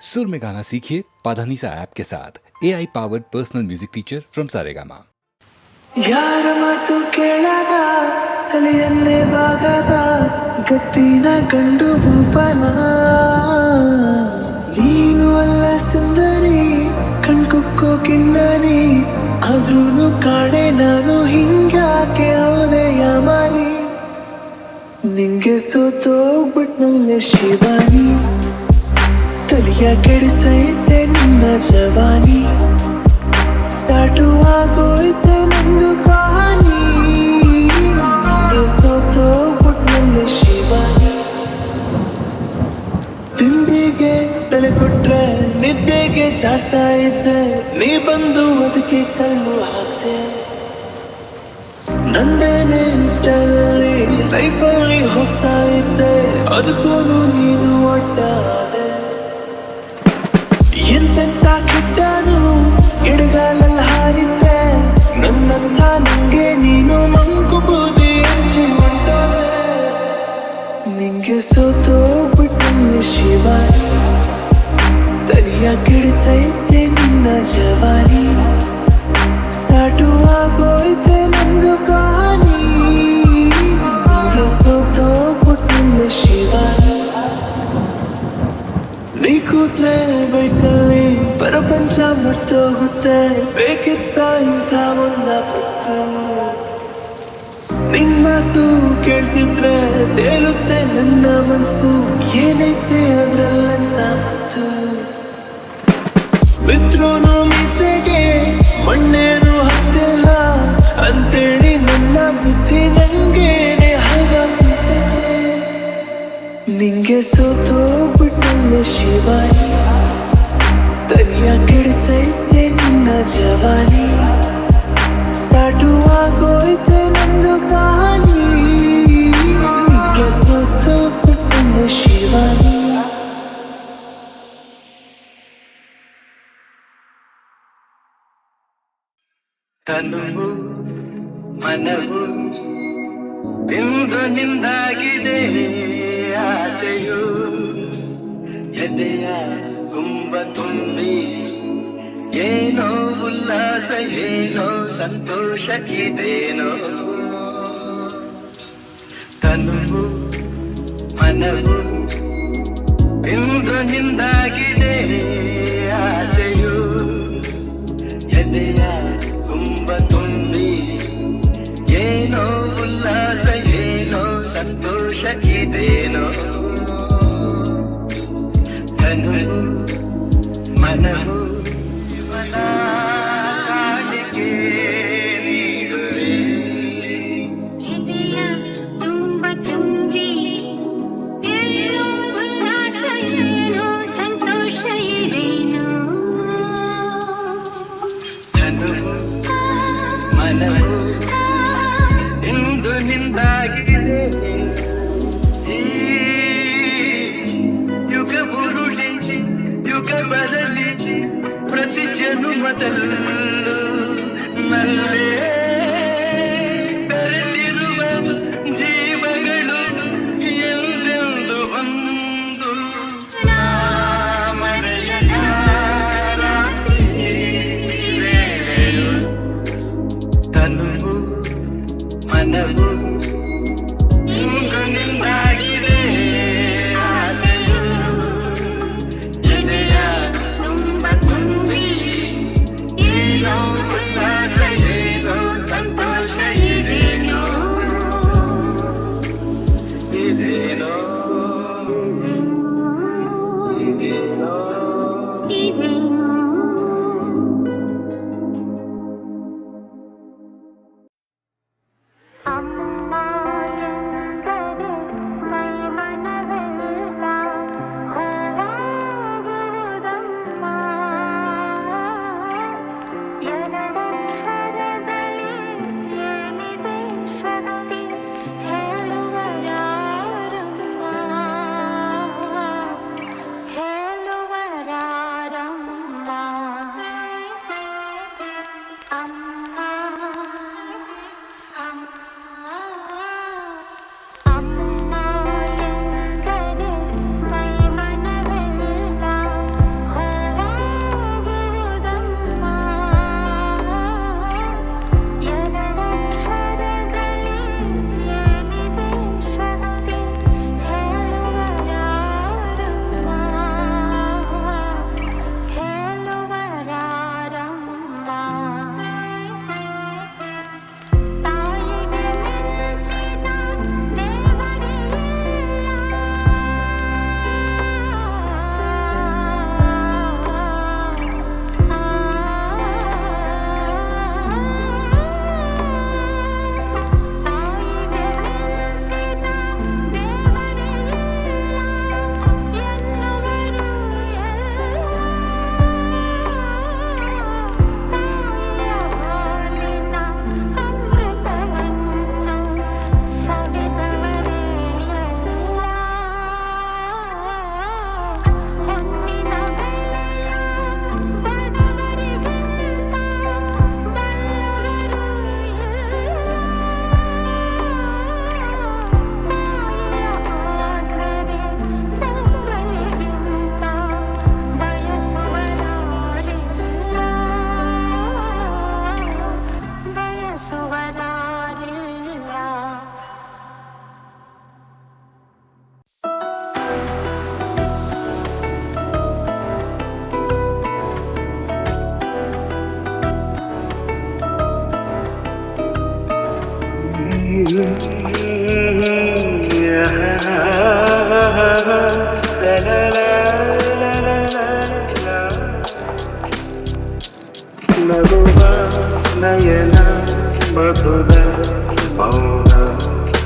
सुर में गाना सीखिए पाधानीसा ऐप के साथ A I powered personal music teacher from Saregama ಯಾರ ಮಾತು ಕೇಳದ ತಲೆಯನ್ನೇ ಬಾಗದ ಗತ್ತಿನ ಗಂಡು ಭೂಪನ ನೀನು ಅಲ್ಲ ಸುಂದರಿ ಕಣ್ಕುಕ್ಕೋ ಕಿನ್ನರಿ ಆದ್ರೂನು ಕಾಣೆ ನಾನು ಹಿಂಗ್ಯಾಕೆ ಹೌದೆ ಯಾಮಾರಿ ನಿಂಗೆ ಸೋತೋಗ್ಬಿಟ್ನಲ್ಲೇ ಶಿವಾನಿ ತಲೆಯ ಕೆಡಿಸೈತೆ ನಿನ್ನ ಜವಾನಿ. ಸ್ಟಾರ್ಟು ಆಗೋಯ್ತೆ ನಂದು ಕಹಾನಿ. ಸೋತೋಗ್ಬಿಟ್ನಲ್ಲಿ ಶಿವಾನಿ. ತಿಂಡಿಗೆ ತಲೆ ಕೊಟ್ರೆ ನಿದ್ದೆಗೆ ಚಾಡ್ತಾ ಇದ್ದೆ. ನೀ ಬಂದು ಅದಕ್ಕೆ ಕಲ್ಲು ಹಾಕ್ತೆ ನಂದೇನೆ ಇನ್ಸ್ಟಾದಲ್ಲಿ ಲೈಫಲ್ಲಿ ಹೋಗ್ತಾ ಇದ್ದೆ. ಅದಕ್ಕೂ ನೀನು ಅಡ್ಡ ನಿಂಗೆ ಸೋತೋಗ್ಬಿಟ್ಟಲ್ಲಿ ಶಿವಾನಿ ತಲೆಯ ಕೆಡಿಸೈತೆ ನಿನ್ನ ಜವಾನಿ ಸ್ಟಾರ್ಟು ಆಗೋಯ್ತೆ ನಂದು ಕಹಾನಿ ನಿಂಗೆ ಸೋತೋಗ್ಬಿಟ್ಟಲ್ಲಿ ಶಿವಾನಿ ನೀ ಕೂತ್ರೆ ಬೈಕಲ್ಲಿ ಪ್ರಪಂಚ ಮರ್ತೋಗುತ್ತೆ ಬೇಕಿತ್ತ ಇಂಥ ಒಂದ ಪತ್ತು ನಿನ್ ಮಾತು ಕೇಳ್ತಿದ್ರೆ ತೇಲುತ್ತೆ ನನ್ನ ಮನ್ಸು. ಏನೈತೆ ಅದ್ರಲ್ಲಂತ ಮತ್ತು ಬಿದ್ರೂನು ಮೀಸೆಗೆ ಮಣ್ಣೇನು ಹತ್ತಿಲ್ಲ. ಅಂತೇಳಿ ನನ್ನ ಬುದ್ಧಿ ನಂಗೇನೆ ಹಲ್ವ ನಿಂಗೆ ಸೋತೋಗ್ಬಿಟ್ಟಲ್ಲ ಶಿವಾನಿ. ತನಿಯ ಕೆಡಿಸೈತೆ ನಿನ್ನ ಜವಾನಿ. ಸ್ಟಾರ್ಟು ಆಗೋಯ್ತೆ ಮನವು ಇಂದು ನಿಂದಾಗಿದೆ ಆಸೆಯು. ಎದೆಯ ತುಂಬ ತುಂಬಿ ಏನೋ ಉಲ್ಲಾಸ, ಏನೋ ಸಂತೋಷ ಇದೇನೋ. ತನುವು, ಮನವು ಬಿಂದು ನಿಂದಾಗಿದೆ and تلقى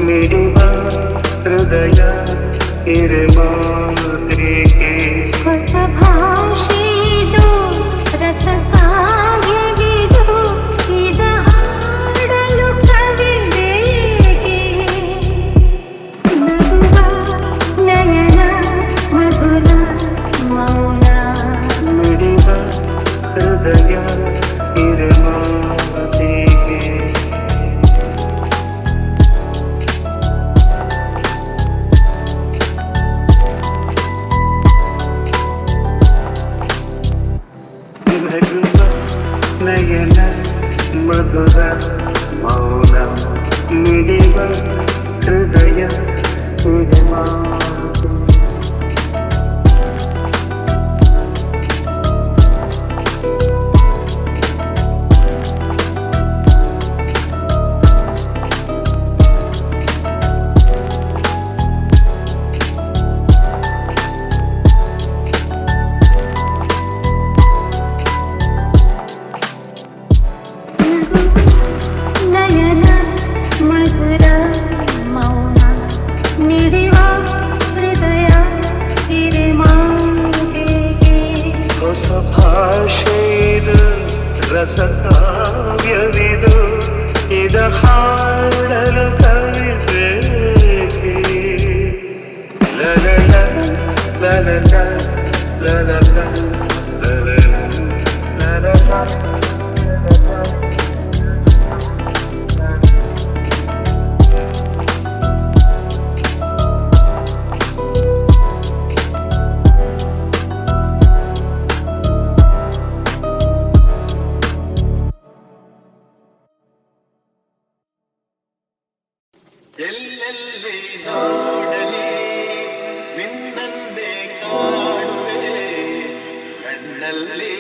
ಮಿಡುವ ಹೃದಯ ಇರೆ ಮಾ எல்லெல்லை நாடலே விண்ணந்தே காடலே கண்ணல்லே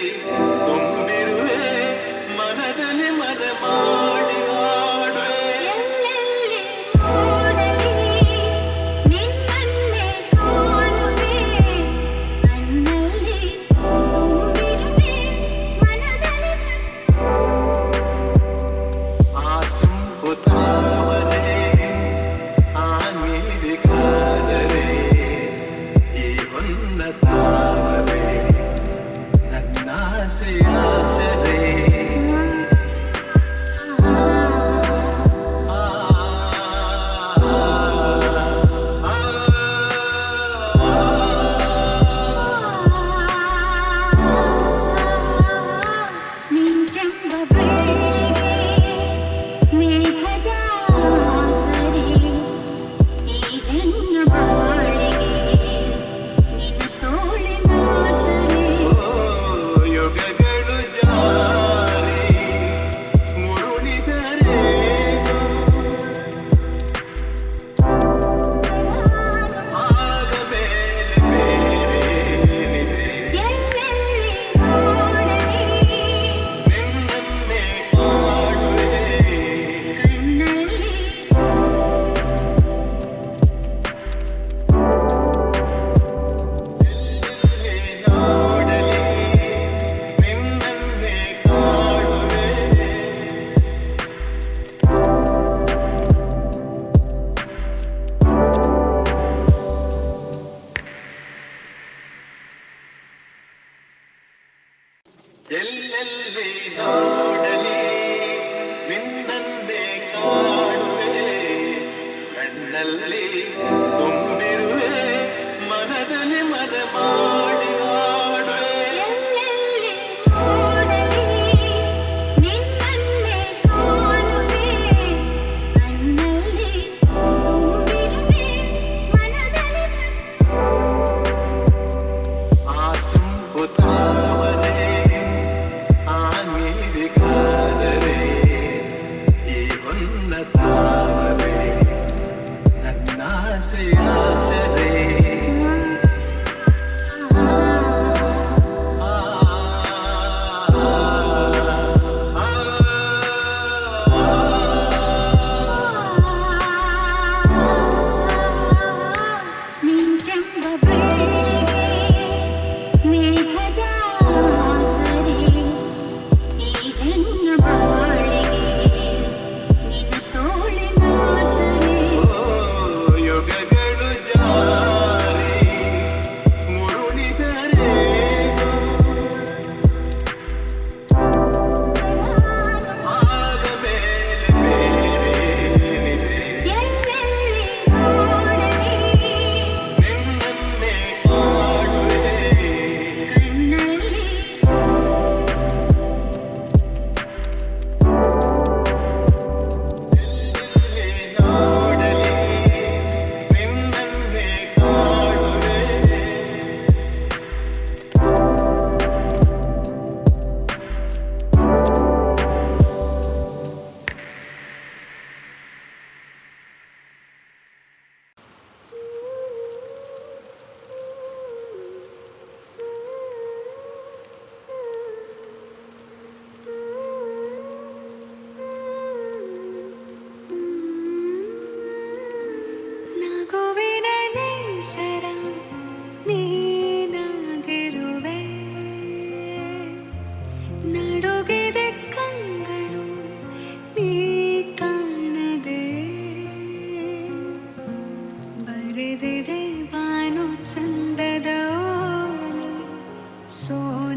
المسلم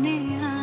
ने आ